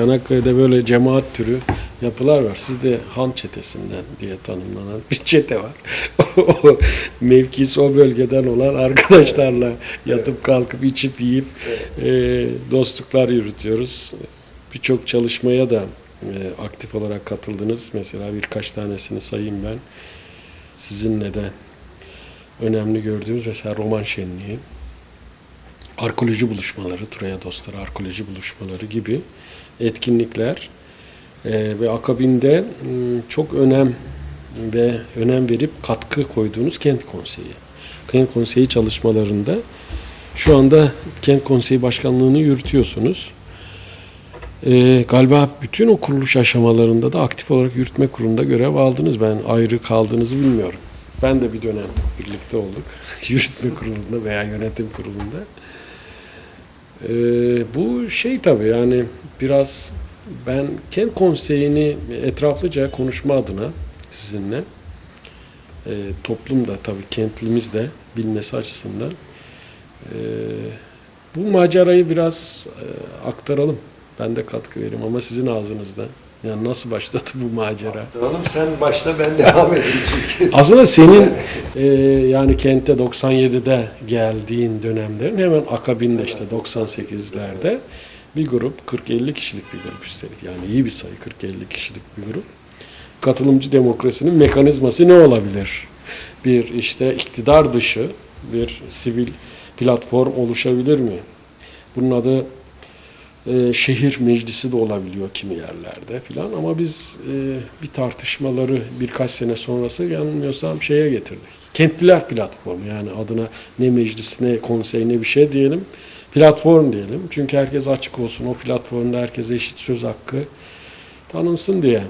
Çanakkale'de böyle cemaat türü yapılar var. Sizde Han çetesinden diye tanımlanan bir çete var. o mevkisi o bölgeden olan arkadaşlarla yatıp kalkıp içip yiyip e, dostluklar yürütüyoruz. Birçok çalışmaya da e, aktif olarak katıldınız. Mesela birkaç tanesini sayayım ben. Sizinle de önemli gördüğümüz mesela roman şenliği, arkeoloji buluşmaları, Troya Dostları arkeoloji buluşmaları gibi etkinlikler e, ve akabinde m, çok önem ve önem verip katkı koyduğunuz kent konseyi. Kent konseyi çalışmalarında şu anda kent konseyi başkanlığını yürütüyorsunuz. E, galiba bütün o kuruluş aşamalarında da aktif olarak yürütme kurulunda görev aldınız. Ben ayrı kaldığınızı bilmiyorum. Ben de bir dönem birlikte olduk. yürütme kurulunda veya yönetim kurulunda. Ee, bu şey tabii yani biraz ben kent konseyini etraflıca konuşma adına sizinle e, toplum da tabii kentlimiz de bilmesi açısından e, bu macerayı biraz e, aktaralım. Ben de katkı vereyim ama sizin ağzınızda. Yani nasıl başladı bu macera? Aktaralım sen başla ben devam edeyim çünkü. Aslında senin e, yani kente 97'de geldiğin dönemlerin hemen akabinde işte 98'lerde bir grup 40-50 kişilik bir grup üstelik yani iyi bir sayı 40-50 kişilik bir grup. Katılımcı demokrasinin mekanizması ne olabilir? Bir işte iktidar dışı bir sivil platform oluşabilir mi? Bunun adı e, şehir meclisi de olabiliyor kimi yerlerde filan ama biz e, bir tartışmaları birkaç sene sonrası yanılmıyorsam şeye getirdik. Kentliler platformu yani adına ne meclis ne konsey ne bir şey diyelim platform diyelim. Çünkü herkes açık olsun o platformda herkese eşit söz hakkı tanınsın diye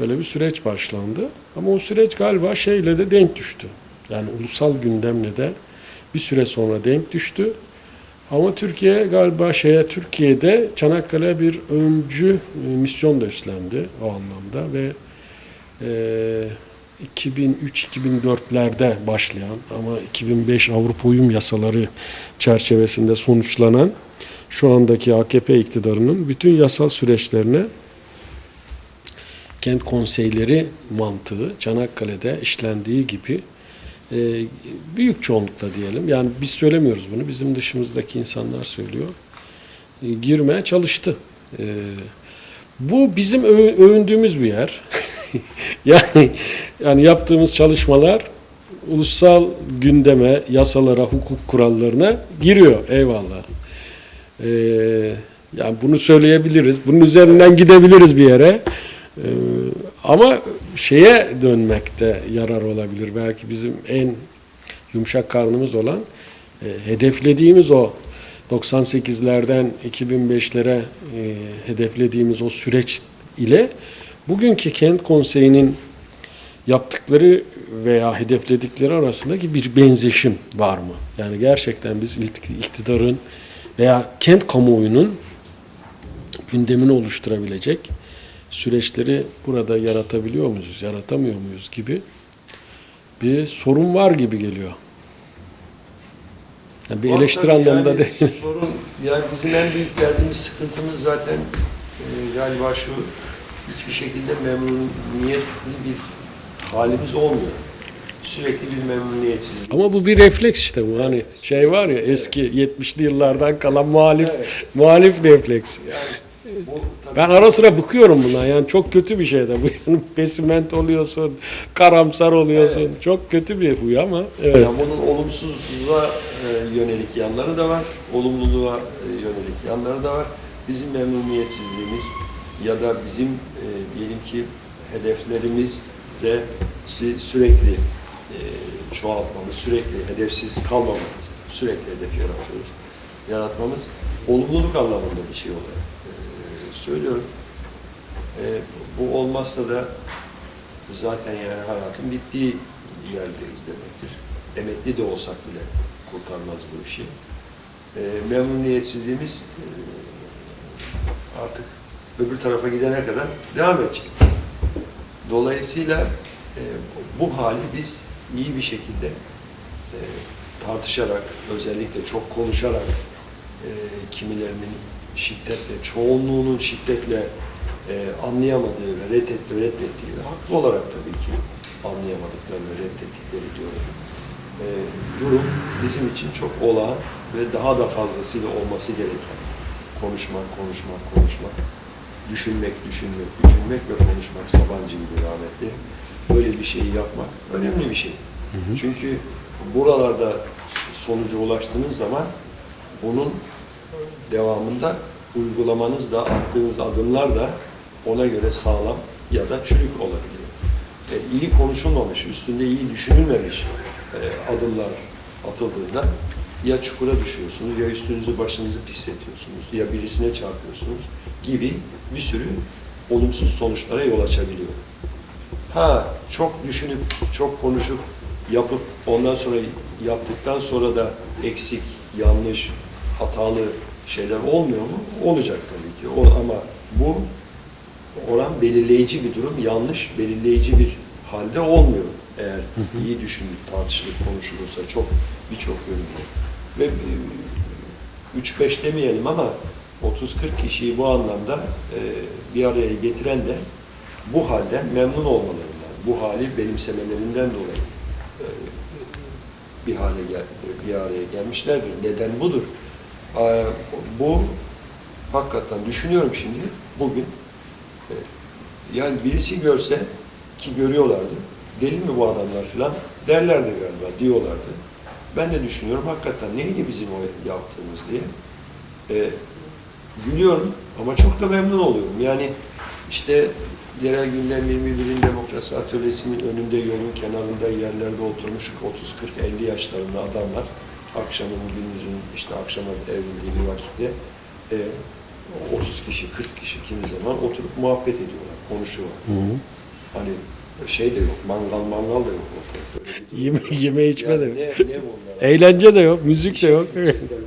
böyle bir süreç başlandı. Ama o süreç galiba şeyle de denk düştü. Yani ulusal gündemle de bir süre sonra denk düştü. Ama Türkiye galiba şeye Türkiye'de Çanakkale bir öncü e, misyon da üstlendi o anlamda ve e, 2003-2004'lerde başlayan ama 2005 Avrupa Uyum Yasaları çerçevesinde sonuçlanan şu andaki AKP iktidarının bütün yasal süreçlerine kent konseyleri mantığı Çanakkale'de işlendiği gibi e, büyük çoğunlukla diyelim. Yani biz söylemiyoruz bunu. Bizim dışımızdaki insanlar söylüyor. E, girmeye çalıştı. E, bu bizim övündüğümüz bir yer. yani yani yaptığımız çalışmalar ulusal gündeme, yasalara, hukuk kurallarına giriyor. Eyvallah. E, yani bunu söyleyebiliriz. Bunun üzerinden gidebiliriz bir yere. Ee, ama şeye dönmekte yarar olabilir. Belki bizim en yumuşak karnımız olan e, hedeflediğimiz o 98'lerden 2005'lere e, hedeflediğimiz o süreç ile bugünkü kent konseyinin yaptıkları veya hedefledikleri arasındaki bir benzeşim var mı? Yani gerçekten biz iktidarın veya kent kamuoyunun gündemini oluşturabilecek süreçleri burada yaratabiliyor muyuz, yaratamıyor muyuz gibi bir sorun var gibi geliyor. Yani bir eleştiri anlamında yani değil. Sorun, yani bizim en büyük derdimiz, sıkıntımız zaten e, galiba şu, hiçbir şekilde memnuniyetli bir halimiz olmuyor. Sürekli bir memnuniyetsizlik. Ama bu bir refleks işte bu. Hani şey var ya eski 70'li yıllardan kalan muhalif Evet. muhalif refleks. Yani bu tabii Ben ara sıra bıkıyorum buna. Yani çok kötü bir şey de bu. Yani pesiment oluyorsun, karamsar oluyorsun. Çok kötü bir huy ama evet. Yani bunun olumsuzluğa e, yönelik yanları da var, olumluluğa e, yönelik yanları da var. Bizim memnuniyetsizliğimiz ya da bizim e, diyelim ki hedeflerimize sü- sürekli e, çoğaltmamız, sürekli hedefsiz kalmamamız, sürekli hedef yaratıyoruz, yaratmamız olumluluk anlamında bir şey olarak e, söylüyorum. E, bu olmazsa da zaten yani hayatın bittiği yerdeyiz demektir. Emekli de olsak bile kurtarmaz bu işi. E, memnuniyetsizliğimiz e, artık öbür tarafa gidene kadar devam edecek. Dolayısıyla e, bu hali biz iyi bir şekilde e, tartışarak, özellikle çok konuşarak, e, kimilerinin şiddetle, çoğunluğunun şiddetle e, anlayamadığı ve reddetti, reddettiği, ve haklı olarak tabii ki anlayamadıklarını reddettikleri diyorum. E, durum bizim için çok olağan ve daha da fazlasıyla olması gereken. Konuşmak, konuşmak, konuşmak, düşünmek, düşünmek, düşünmek ve konuşmak Sabancı gibi rahmetli. Böyle bir şeyi yapmak önemli bir şey. Çünkü buralarda sonuca ulaştığınız zaman bunun devamında uygulamanız da, attığınız adımlar da ona göre sağlam ya da çürük olabiliyor. E, iyi konuşulmamış, üstünde iyi düşünülmemiş e, adımlar atıldığında ya çukura düşüyorsunuz, ya üstünüzü başınızı pisletiyorsunuz, ya birisine çarpıyorsunuz gibi bir sürü olumsuz sonuçlara yol açabiliyor. Ha çok düşünüp, çok konuşup, yapıp ondan sonra yaptıktan sonra da eksik, yanlış, hatalı şeyler olmuyor mu? Olacak tabii ki. O, ama bu oran belirleyici bir durum, yanlış belirleyici bir halde olmuyor. Eğer iyi düşünülüp, tartışılıp, konuşulursa çok birçok yönde. Ve 3-5 demeyelim ama 30-40 kişiyi bu anlamda e, bir araya getiren de bu halden memnun olmalarından, bu hali benimsemelerinden dolayı e, bir hale bir araya gelmişlerdir. Neden budur. Aa, Bu hakikaten düşünüyorum şimdi bugün e, yani birisi görse ki görüyorlardı deli mi bu adamlar falan derlerdi galiba diyorlardı. Ben de düşünüyorum hakikaten neydi bizim o yaptığımız diye. E, gülüyorum ama çok da memnun oluyorum. Yani işte yerel gündem 21'in demokrasi atölyesinin önünde yolun kenarında yerlerde oturmuş 30-40-50 yaşlarında adamlar akşamın gündüzün işte akşama evrildiği bir vakitte e, 30 kişi 40 kişi kimi zaman oturup muhabbet ediyorlar, konuşuyorlar. Hani şey de yok, mangal mangal da yok Yeme, yeme içme Yani de yok. Ne, ne bunlar? Eğlence de yok, müzik de yok.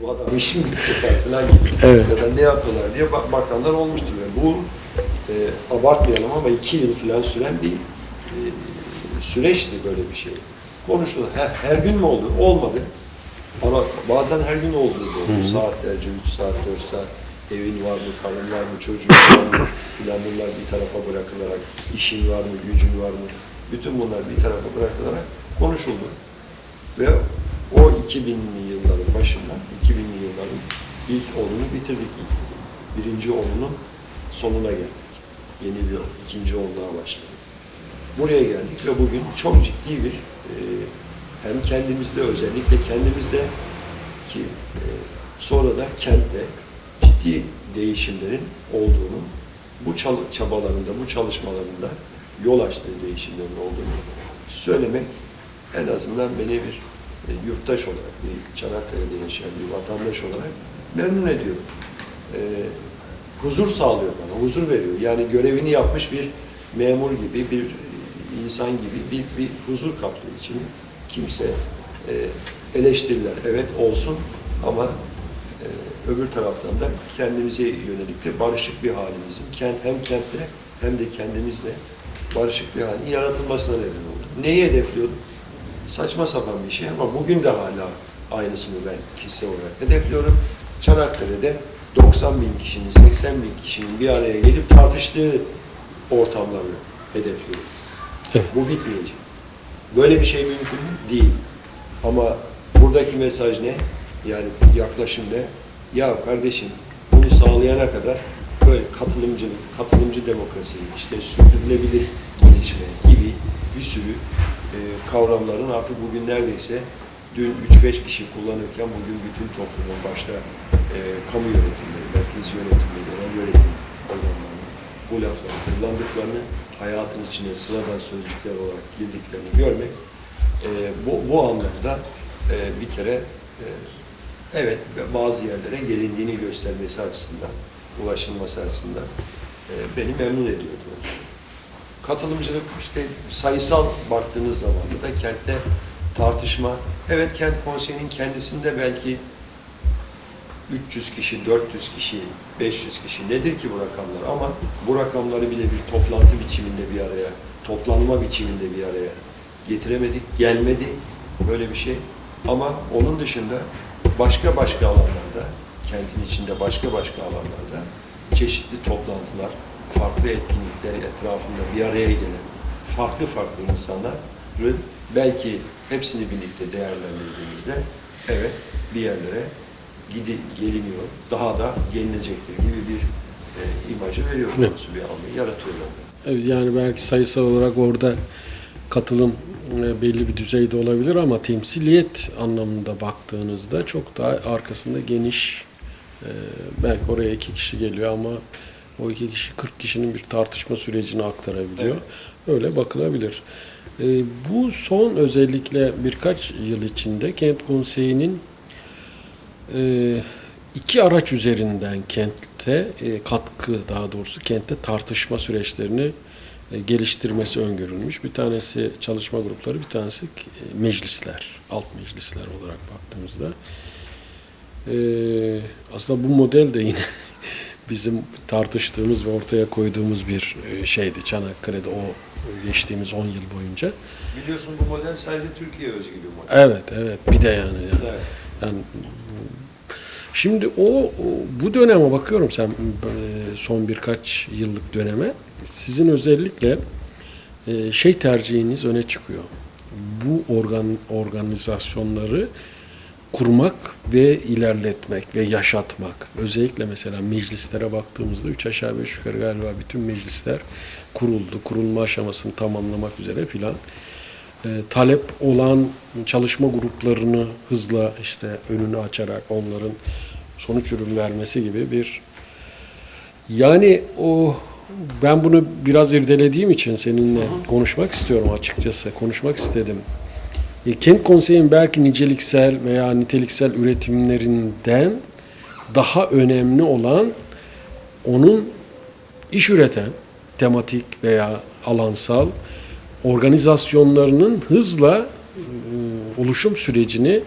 Bu adam işi mi tutar falan gibi. Evet. Ya da ne yapıyorlar diye bak bakanlar olmuştur. Yani bu e, abartmayalım ama iki yıl falan süren bir e, süreçti böyle bir şey. Konuşuldu. Her, her gün mü oldu? Olmadı. Ama bazen her gün olduğu da oldu. Saatlerce, üç saat, dört saat. Evin var mı, karın var mı, çocuğun var mı filan bunlar bir tarafa bırakılarak, işin var mı, gücün var mı? Bütün bunlar bir tarafa bırakılarak konuşuldu. Ve o 2000'li yılların başından 2000'li yılların ilk onunu bitirdik. Birinci onunun sonuna geldik. Yeni bir ikinci onluğa başladık. Buraya geldik ve bugün çok ciddi bir e, hem kendimizde özellikle kendimizde ki e, sonra da kentte ciddi değişimlerin olduğunu, bu çabalarında, bu çalışmalarında yol açtığı değişimlerin olduğunu söylemek en azından beni bir e, yurttaş olarak, bir Çanakkale'de yaşayan bir vatandaş olarak memnun ediyor. E, huzur sağlıyor bana, huzur veriyor. Yani görevini yapmış bir memur gibi, bir insan gibi bir, bir huzur kaplıyor içini. Kimse e, eleştiriler, evet olsun ama öbür taraftan da kendimize yönelik de barışık bir halimizin, kent hem kentle hem de kendimizle barışık bir halin yaratılmasına neden oldu. Neyi hedefliyorduk? Saçma sapan bir şey ama bugün de hala aynısını ben kişisel olarak hedefliyorum. Çanakkale'de 90 bin kişinin, 80 bin kişinin bir araya gelip tartıştığı ortamları hedefliyorum. Evet. Bu bitmeyecek. Böyle bir şey mümkün mü? Değil. Ama buradaki mesaj ne? Yani yaklaşım ne? Ya kardeşim bunu sağlayana kadar böyle katılımcılık, katılımcı demokrasi, işte sürdürülebilir gelişme gibi bir sürü e, kavramların artık bugün neredeyse dün 3-5 kişi kullanırken bugün bütün toplumun başta e, kamu yönetimleri, merkez yönetimleri, genel yönetim organlarının bu lafları kullandıklarını hayatın içine sıradan sözcükler olarak girdiklerini görmek e, bu, bu anlamda e, bir kere e, evet bazı yerlere gelindiğini göstermesi açısından, ulaşılması açısından e, beni memnun ediyor. doğrusu. Katılımcılık işte sayısal baktığınız zaman da kentte tartışma, evet kent konseyinin kendisinde belki 300 kişi, 400 kişi, 500 kişi nedir ki bu rakamlar? Ama bu rakamları bile bir toplantı biçiminde bir araya, toplanma biçiminde bir araya getiremedik, gelmedi böyle bir şey. Ama onun dışında başka başka alanlarda kentin içinde başka başka alanlarda çeşitli toplantılar, farklı etkinlikler etrafında bir araya gelen farklı farklı insanları belki hepsini birlikte değerlendirdiğimizde evet bir yerlere gidi, geliniyor, daha da gelinecektir gibi bir e, imajı veriyor Evet. bir algı yaratıyorlar. Evet, Yani belki sayısal olarak orada katılım belli bir düzeyde olabilir ama temsiliyet anlamında baktığınızda çok daha arkasında geniş e, belki oraya iki kişi geliyor ama o iki kişi 40 kişinin bir tartışma sürecini aktarabiliyor. Öyle bakılabilir. E, Bu son özellikle birkaç yıl içinde Kent Konseyi'nin e, iki araç üzerinden kentte e, katkı daha doğrusu kentte tartışma süreçlerini e, geliştirmesi öngörülmüş. Bir tanesi çalışma grupları, bir tanesi e, meclisler, alt meclisler olarak baktığımızda. E, aslında bu model de yine bizim tartıştığımız ve ortaya koyduğumuz bir e, şeydi Çanakkale'de o geçtiğimiz 10 yıl boyunca. Biliyorsun bu model sadece Türkiye özgü bir model. Evet, evet. Bir de yani. yani Evet. yani şimdi o, bu döneme bakıyorum sen son birkaç yıllık döneme sizin özellikle e, şey tercihiniz öne çıkıyor. Bu organ organizasyonları kurmak ve ilerletmek ve yaşatmak. Özellikle mesela meclislere baktığımızda üç aşağı beş yukarı galiba bütün meclisler kuruldu. Kurulma aşamasını tamamlamak üzere filan e, talep olan çalışma gruplarını hızla işte önünü açarak onların sonuç ürün vermesi gibi bir yani o ben bunu biraz irdelediğim için seninle konuşmak istiyorum açıkçası. Konuşmak istedim. E, Kent Konseyi'nin belki niceliksel veya niteliksel üretimlerinden daha önemli olan onun iş üreten tematik veya alansal organizasyonlarının hızla e, oluşum sürecini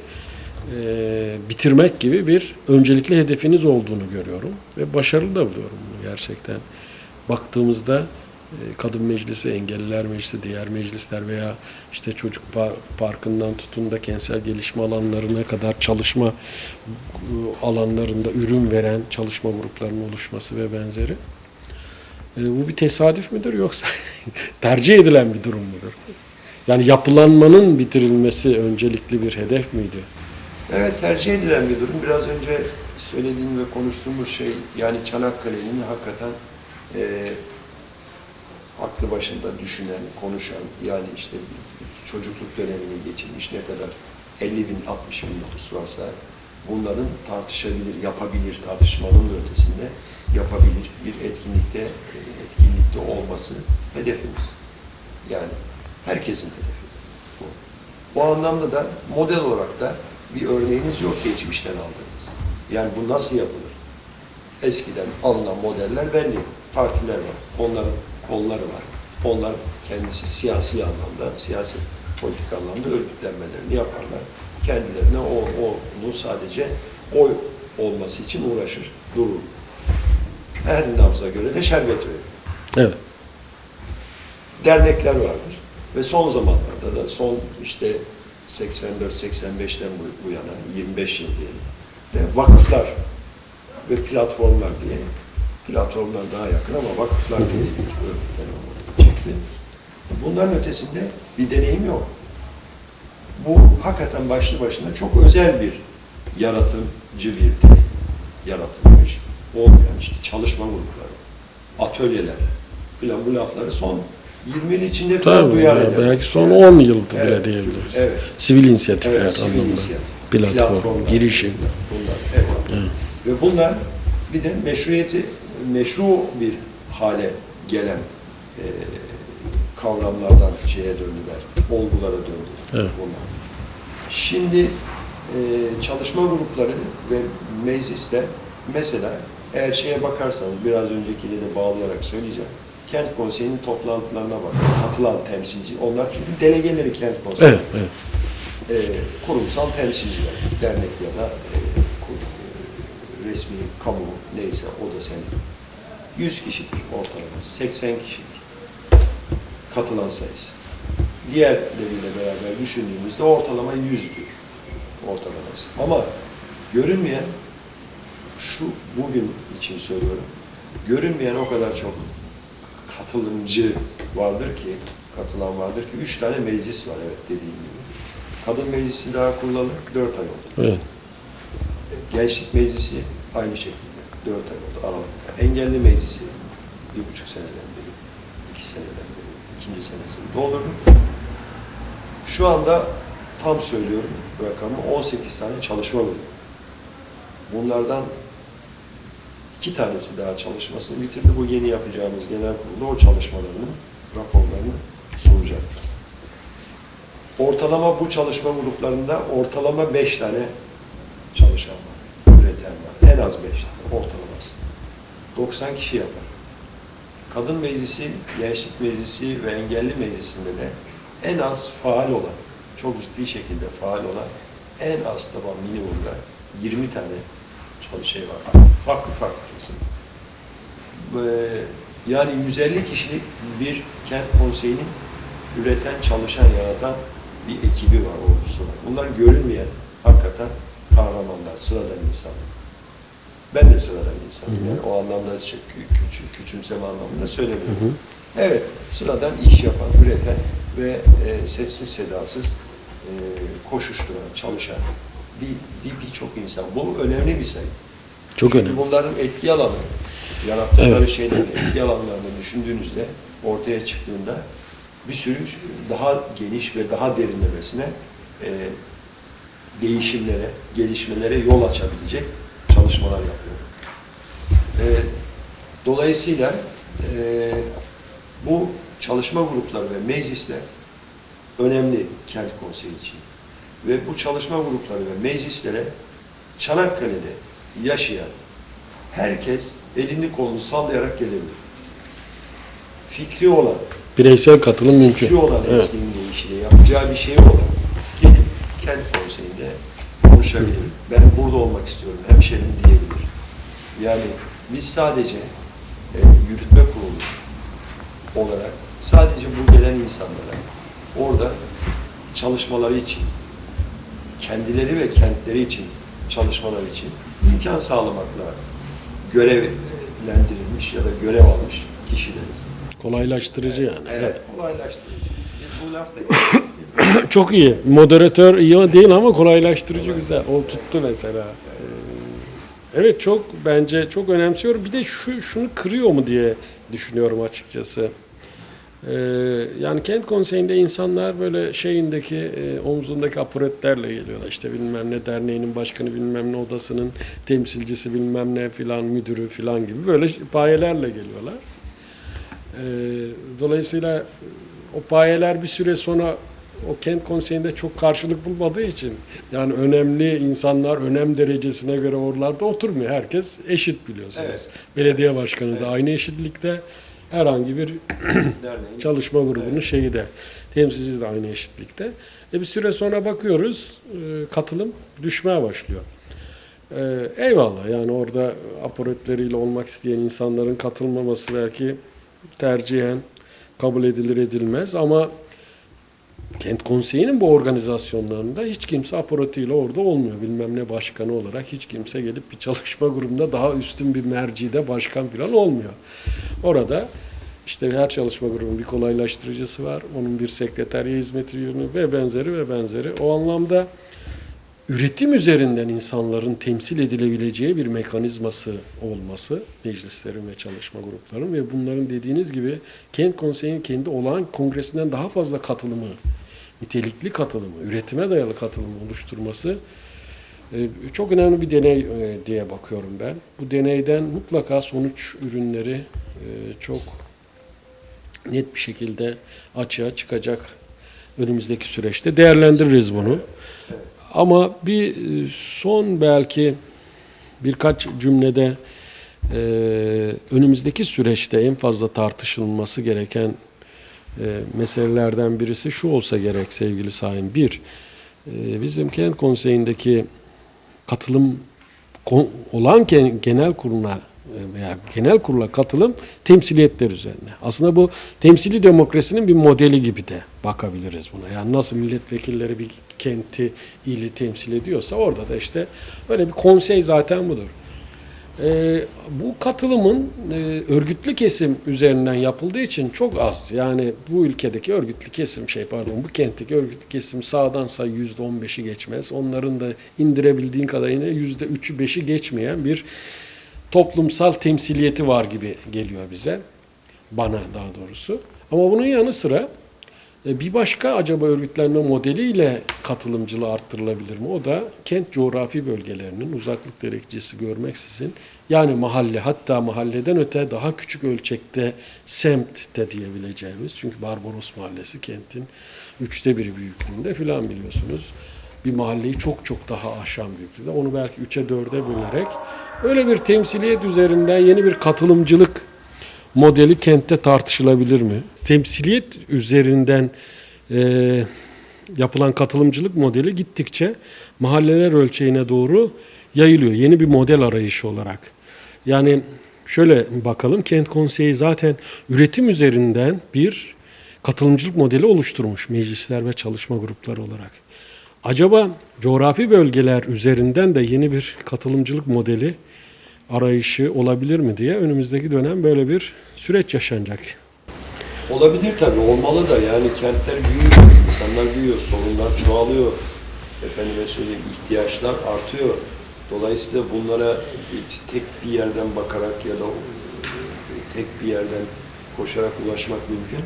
e, bitirmek gibi bir öncelikli hedefiniz olduğunu görüyorum ve başarılı da buluyorum bunu gerçekten. Baktığımızda e, Kadın Meclisi, Engelliler Meclisi, diğer meclisler veya işte çocuk pa- parkından tutun da kentsel gelişme alanlarına kadar çalışma alanlarında ürün veren çalışma gruplarının oluşması ve benzeri. E, bu bir tesadüf müdür yoksa tercih edilen bir durum mudur? Yani yapılanmanın bitirilmesi öncelikli bir hedef miydi? Evet tercih edilen bir durum. Biraz önce söylediğim ve konuştuğumuz şey yani Çanakkale'nin hakikaten e, aklı başında düşünen, konuşan yani işte çocukluk dönemini geçirmiş ne kadar 50 bin, 60 bin nüfus varsa bunların tartışabilir, yapabilir, tartışmanın ötesinde yapabilir bir etkinlikte etkinlikte olması hedefimiz. Yani herkesin hedefi bu. Bu anlamda da model olarak da bir örneğiniz yok geçmişten aldığınız. Yani bu nasıl yapılır? Eskiden alınan modeller belli. Partiler var. Onların kolları var. Onlar kendisi siyasi anlamda, siyasi politik anlamda örgütlenmelerini yaparlar. Kendilerine o, onu sadece oy olması için uğraşır, durur. Her nabza göre de şerbet verir Evet. dernekler vardır. Ve son zamanlarda da son işte 84-85'ten bu, bu yana 25 yıl diyelim de vakıflar ve platformlar diye platformlar daha yakın ama vakıflar diye çekti. Bunların ötesinde bir deneyim yok. Bu hakikaten başlı başına çok özel bir yaratımcı bir deneyim yaratılmış. Olmayan işte çalışma grupları, atölyeler filan bu lafları son 20 yıl içinde falan Tabii, duyar ya eder. belki son 10 yıldı bile Evet, diyebiliriz. Evet. Sivil inisiyatifler Evet, sivil anlamında. inisiyatif. Platform, Platformlar, girişim. Bunlar, evet. Evet. Ve bunlar bir de meşruiyeti, meşru bir hale gelen e, kavramlardan şeye döndüler, olgulara döndüler Evet. bunlar. Şimdi e, çalışma grupları ve mecliste mesela eğer şeye bakarsanız biraz öncekiyle de bağlayarak söyleyeceğim. Kent Konseyi'nin toplantılarına bakın. Katılan temsilci. Onlar çünkü delegeleri Kent Konseyi Evet, evet. e, kurumsal temsilciler, dernek ya da e, kur- e, resmi kamu neyse o da senin. 100 kişidir ortalama, 80 kişidir katılan sayısı. Diğerleriyle beraber düşündüğümüzde ortalama 100'dür ortalaması. Ama görünmeyen şu bugün için söylüyorum. Görünmeyen o kadar çok katılımcı vardır ki, katılan vardır ki, üç tane meclis var evet dediğim gibi. Kadın meclisi daha kurulalı dört ay oldu. Evet. Gençlik meclisi aynı şekilde dört ay oldu Aralık'ta. Engelli meclisi bir buçuk seneden beri, iki seneden beri, ikinci senesini doldurdu. Şu anda tam söylüyorum rakamı 18 tane çalışma bölümü. Bunlardan iki tanesi daha çalışmasını bitirdi. Bu yeni yapacağımız genel kurulda o çalışmalarını, raporlarını sunacak. Ortalama bu çalışma gruplarında ortalama beş tane çalışan var, üreten var. En az beş tane ortalaması. 90 kişi yapar. Kadın meclisi, gençlik meclisi ve engelli meclisinde de en az faal olan, çok ciddi şekilde faal olan en az taban minimumda 20 tane çalışan var. Farklı farklı kesim. Ee, Yani 150 kişilik bir kent konseyinin üreten, çalışan, yaratan bir ekibi var, ordusu var. Bunlar görünmeyen, hakikaten kahramanlar, sıradan insanlar. Ben de sıradan insanım. Hı hı. Yani o anlamda şey, kü- küçük, küçümseme anlamında söylemiyorum. Hı hı. Evet, sıradan iş yapan, üreten ve e, sessiz sedasız e, koşuşturan, çalışan bir bir birçok insan. Bu önemli bir sayı. Çok Çünkü önemli. bunların etki alanı, yarattıkları Evet. şeylerin etki alanlarını düşündüğünüzde ortaya çıktığında bir sürü daha geniş ve daha derinlemesine e, değişimlere, gelişmelere yol açabilecek çalışmalar yapıyor. E, dolayısıyla e, bu çalışma grupları ve meclisler önemli kent konseyi için. Ve bu çalışma grupları ve meclislere Çanakkale'de yaşayan herkes elini kolunu sallayarak gelebilir. Fikri olan, Bireysel katılım mümkün. fikri olan Evet. eskinin deyişiyle yapacağı bir şey olan gelip kent konseyinde konuşabilir. Ben burada olmak istiyorum, hemşerim diyebilir. Yani biz sadece e, yürütme kurulu olarak sadece bu gelen insanlara orada çalışmaları için, kendileri ve kentleri için çalışmalar için imkan sağlamakla görevlendirilmiş ya da görev almış kişileriz. Kolaylaştırıcı yani. Evet, kolaylaştırıcı. Bu laf da Çok iyi. Moderatör iyi değil ama kolaylaştırıcı güzel. O tuttu mesela. Ee, Evet çok bence çok önemsiyorum. Bir de şu şunu kırıyor mu diye düşünüyorum açıkçası. Ee, yani kent konseyinde insanlar böyle şeyindeki e, omzundaki apoletlerle geliyorlar. İşte bilmem ne derneğinin başkanı, bilmem ne odasının temsilcisi, bilmem ne filan müdürü filan gibi böyle payelerle geliyorlar. Ee, dolayısıyla o payeler bir süre sonra o kent konseyinde çok karşılık bulmadığı için yani önemli insanlar önem derecesine göre oralarda oturmuyor. Herkes eşit biliyorsunuz. Evet. Belediye başkanı da Evet. aynı eşitlikte herhangi bir çalışma grubunun şeyi de temsilcisi de aynı eşitlikte. E bir süre sonra bakıyoruz e, katılım düşmeye başlıyor. E, eyvallah yani orada aporetleriyle olmak isteyen insanların katılmaması belki tercihen kabul edilir edilmez ama kent konseyinin bu organizasyonlarında hiç kimse aparatıyla orada olmuyor. Bilmem ne başkanı olarak hiç kimse gelip bir çalışma grubunda daha üstün bir mercide başkan falan olmuyor. Orada işte her çalışma grubunun bir kolaylaştırıcısı var. Onun bir sekreterya hizmeti yönü ve benzeri ve benzeri. O anlamda üretim üzerinden insanların temsil edilebileceği bir mekanizması olması meclislerin ve çalışma gruplarının ve bunların dediğiniz gibi kent konseyinin kendi olağan kongresinden daha fazla katılımı, nitelikli katılımı, üretime dayalı katılımı oluşturması e, çok önemli bir deney e, diye bakıyorum ben. Bu deneyden mutlaka sonuç ürünleri e, çok net bir şekilde açığa çıkacak önümüzdeki süreçte. Değerlendiririz bunu. Ama bir son belki birkaç cümlede önümüzdeki süreçte en fazla tartışılması gereken e, meselelerden birisi şu olsa gerek sevgili Sayın. Bir, e, bizim kent konseyindeki katılım olan gen- genel kuruluna e, veya genel kurula katılım temsiliyetler üzerine. Aslında bu temsili demokrasinin bir modeli gibi de bakabiliriz buna. Yani nasıl milletvekilleri bir kenti, ili temsil ediyorsa orada da işte öyle bir konsey zaten budur. Ee, bu katılımın e, örgütlü kesim üzerinden yapıldığı için çok az. Yani bu ülkedeki örgütlü kesim şey pardon bu kentteki örgütlü kesim sağdan say yüzde on beşi geçmez. Onların da indirebildiğin kadar yine yüzde üçü beşi geçmeyen bir toplumsal temsiliyeti var gibi geliyor bize. Bana daha doğrusu. Ama bunun yanı sıra e, bir başka acaba örgütlenme modeliyle katılımcılığı arttırılabilir mi? O da kent coğrafi bölgelerinin uzaklık derecesi görmeksizin yani mahalle hatta mahalleden öte daha küçük ölçekte semt de diyebileceğimiz çünkü Barbaros Mahallesi kentin üçte biri büyüklüğünde filan biliyorsunuz. Bir mahalleyi çok çok daha aşan büyüklüğünde. Onu belki üçe dörde bölerek öyle bir temsiliyet üzerinden yeni bir katılımcılık modeli kentte tartışılabilir mi? Temsiliyet üzerinden e, yapılan katılımcılık modeli gittikçe mahalleler ölçeğine doğru yayılıyor. Yeni bir model arayışı olarak. Yani şöyle bakalım kent konseyi zaten üretim üzerinden bir katılımcılık modeli oluşturmuş meclisler ve çalışma grupları olarak. Acaba coğrafi bölgeler üzerinden de yeni bir katılımcılık modeli arayışı olabilir mi diye önümüzdeki dönem böyle bir süreç yaşanacak. Olabilir tabii, olmalı da yani kentler büyüyor, insanlar büyüyor, sorunlar çoğalıyor. Efendime söyleyeyim, ihtiyaçlar artıyor. Dolayısıyla bunlara tek bir yerden bakarak ya da tek bir yerden koşarak ulaşmak mümkün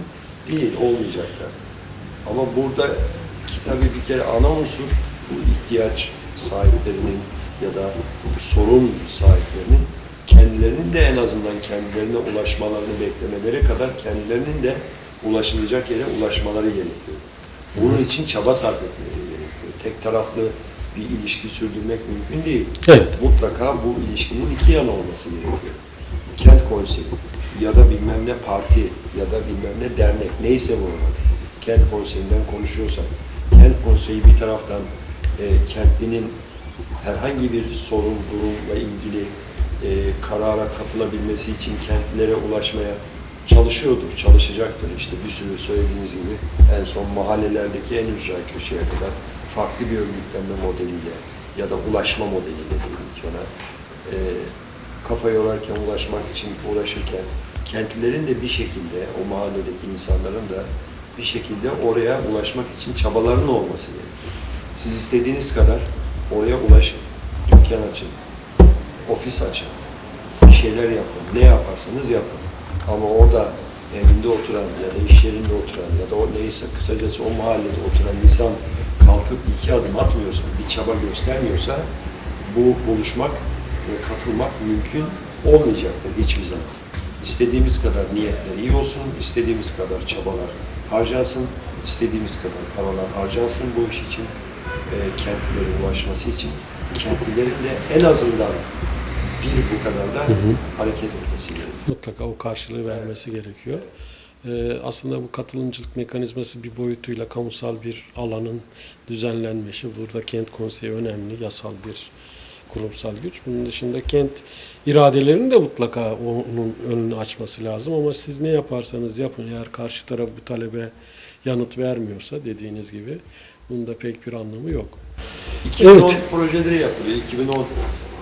değil, olmayacaklar. Ama burada ki tabii bir kere ana unsur bu ihtiyaç sahiplerinin ya da sorun sahiplerinin kendilerinin de en azından kendilerine ulaşmalarını beklemeleri kadar kendilerinin de ulaşılacak yere ulaşmaları gerekiyor. Bunun için çaba sarf etmeleri gerekiyor. Tek taraflı bir ilişki sürdürmek mümkün değil. Evet. Mutlaka bu ilişkinin iki yanı olması gerekiyor. Kent konseyi ya da bilmem ne parti ya da bilmem ne dernek neyse bu arada. Kent konseyinden konuşuyorsak, kent konseyi bir taraftan e, kentlinin herhangi bir sorun, durumla ilgili e, karara katılabilmesi için kentlilere ulaşmaya çalışıyordur, çalışacaktır. İşte bir sürü söylediğiniz gibi en son mahallelerdeki en ücra köşeye kadar farklı bir örgütlenme modeliyle ya da ulaşma modeliyle diyelim ki ona e, kafa yorarken, ulaşmak için uğraşırken kentlilerin de bir şekilde, o mahalledeki insanların da bir şekilde oraya ulaşmak için çabalarının olması gerekiyor. Siz istediğiniz kadar oraya ulaşın, dükkan açın, ofis açın, bir şeyler yapın, ne yaparsanız yapın. Ama orada evinde oturan ya da iş yerinde oturan ya da o neyse kısacası o mahallede oturan insan kalkıp iki adım atmıyorsa, bir çaba göstermiyorsa bu buluşmak ve katılmak mümkün olmayacaktır hiçbir zaman. İstediğimiz kadar niyetler iyi olsun, istediğimiz kadar çabalar harcansın, istediğimiz kadar paralar harcansın bu iş için, kentlilere ulaşması için, kentlilerin de en azından bir bu kadar da hareket etmesi gerekiyor. Mutlaka o karşılığı vermesi gerekiyor. Ee, aslında bu katılımcılık mekanizması bir boyutuyla kamusal bir alanın düzenlenmesi. Burada kent konseyi önemli, yasal bir kurumsal güç. Bunun dışında kent iradelerinin de mutlaka onun önünü açması lazım. Ama siz ne yaparsanız yapın eğer karşı taraf bu talebe yanıt vermiyorsa dediğiniz gibi bunun da pek bir anlamı yok. 2010 Evet. projeleri yapılıyor. 2010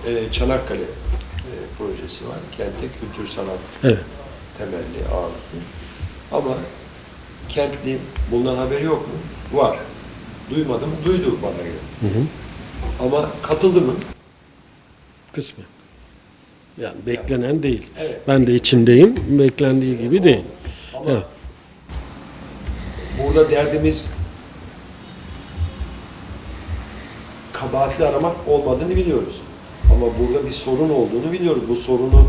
e, Çanakkale e, projesi var. Kentte kültür sanat Evet. temelli ağırlıklı. Ama kentli bundan haberi yok mu? Var. Duymadı mı? Duydu bana göre. Hı hı. Ama katıldı mı? Kısmen. Yani beklenen değil. Evet. Ben de içindeyim. Beklendiği gibi değil. Ama Evet. burada derdimiz kabahatli aramak olmadığını biliyoruz. Ama burada bir sorun olduğunu biliyoruz. Bu sorunu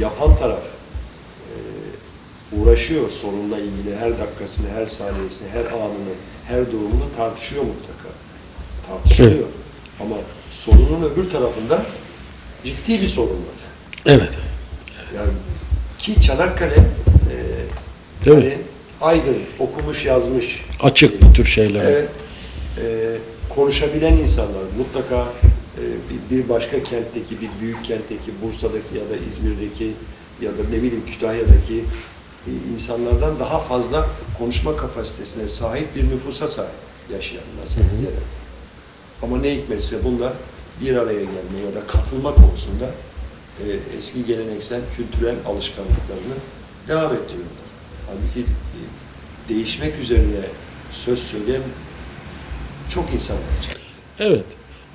yapan taraf e, uğraşıyor sorunla ilgili her dakikasını, her saniyesini, her anını, her durumunu tartışıyor mutlaka. Tartışılıyor. Evet. Ama sorunun öbür tarafında ciddi bir sorun var. Evet. Yani ki Çanakkale e, Değil mi? hani aydın, okumuş, yazmış. Açık bu tür şeylere. Evet. E, konuşabilen insanlar mutlaka e, bir, başka kentteki, bir büyük kentteki, Bursa'daki ya da İzmir'deki ya da ne bileyim Kütahya'daki e, insanlardan daha fazla konuşma kapasitesine sahip bir nüfusa sahip yaşayanlar. sahipleri. Ama ne hikmetse bunda bir araya gelme ya da katılma konusunda e, eski geleneksel kültürel alışkanlıklarını devam ettiriyorlar. Halbuki e, değişmek üzerine söz söyleyen çok insan var. Evet.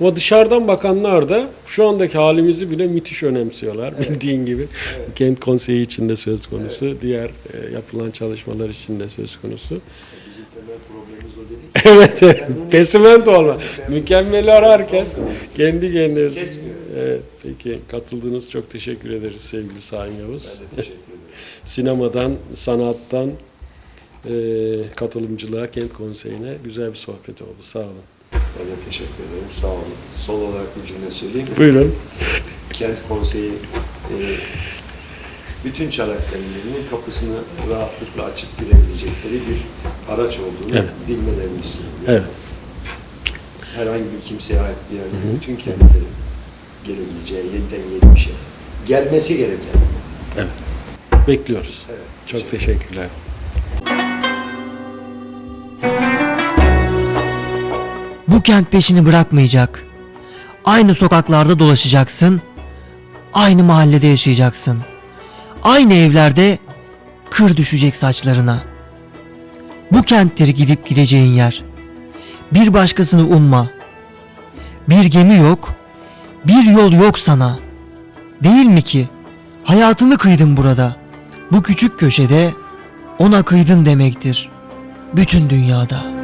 Ama dışarıdan bakanlar da şu andaki halimizi bile müthiş önemsiyorlar. Bildiğin gibi. Evet. Kent konseyi içinde söz konusu. Diğer e, yapılan çalışmalar içinde söz konusu. Bizim temel problemimiz o dedik. evet, evet. Pesiment olma. Mükemmeli ararken kendi kendine. Evet, peki katıldığınız çok teşekkür ederiz sevgili Saim Yavuz. Ben de teşekkür ederim. Sinemadan, sanattan katılımcılığa, kent konseyine güzel bir sohbet oldu. Sağ olun. Ben de teşekkür ederim. Sağ olun. Son olarak bir cümle söyleyeyim. mi? Buyurun. Kent Konseyi e, bütün Çanakkale'lilerin kapısını rahatlıkla açıp girebilecekleri bir araç olduğunu Evet. bilmelerini istiyorum. Evet. Herhangi bir kimseye ait bir yerde bütün kentlerin gelebileceği yeniden yeni bir şey. Gelmesi gereken. Bekliyoruz. Evet. Çok teşekkürler. Bu kent peşini bırakmayacak. Aynı sokaklarda dolaşacaksın. Aynı mahallede yaşayacaksın. Aynı evlerde kır düşecek saçlarına. Bu kenttir gidip gideceğin yer. Bir başkasını umma. Bir gemi yok, bir yol yok sana. Değil mi ki? Hayatını kıydın burada. Bu küçük köşede ona kıydın demektir. Bütün dünyada.